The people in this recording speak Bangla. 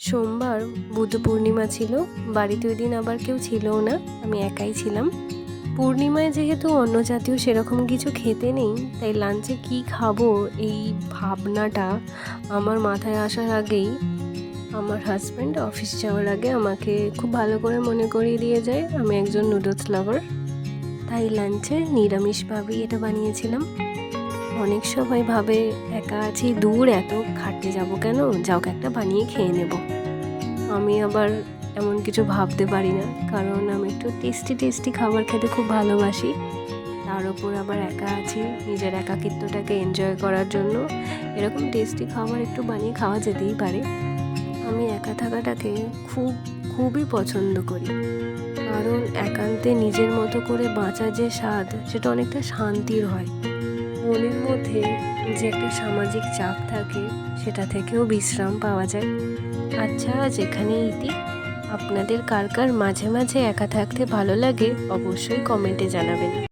সোমবার বুদ্ধ পূর্ণিমা ছিল, বাড়িতে ওই দিন আবার কেউ ছিলও না, আমি একাই ছিলাম। পূর্ণিমায় যেহেতু অন্য জাতীয় সেরকম কিছু খেতে নেই, তাই লাঞ্চে কি খাব এই ভাবনাটা আমার মাথায় আসার আগেই আমার হাজব্যান্ড অফিস যাওয়ার আগে আমাকে খুব ভালো করে মনে করিয়ে দিয়ে যায়, আমি একজন নুডলস লাভার তাই লাঞ্চে নিরামিষভাবেই এটা বানিয়েছিলাম। অনেক সময় ভাবে, একা আছি, দূর, এত খাটতে যাব কেন? যাও একটা বানিয়ে খেয়ে নেব। আমি আবার এমন কিছু ভাবতে পারি না, কারণ আমি একটু টেস্টি টেস্টি খাবার খেতে খুব ভালোবাসি। তার ওপর আবার একা আছি, নিজের একাকিত্বটাকে এনজয় করার জন্য। এরকম টেস্টি খাবার একটু বানিয়ে খাওয়া যেতেই পারে। আমি একা থাকাটাকে খুব, খুবই পছন্দ করি। কারণ একান্তে নিজের মতো করে বাঁচার যে স্বাদ, সেটা অনেকটা শান্তির হয়। মনের মধ্যে যে একটা সামাজিক চাপ থাকে, সেটা থেকেও বিশ্রাম পাওয়া যায়। আচ্ছা যেখানে ইতি। আপনাদের কার কার মাঝে মাঝে একা থাকতে ভালো লাগে, অবশ্যই কমেন্টে জানাবেন।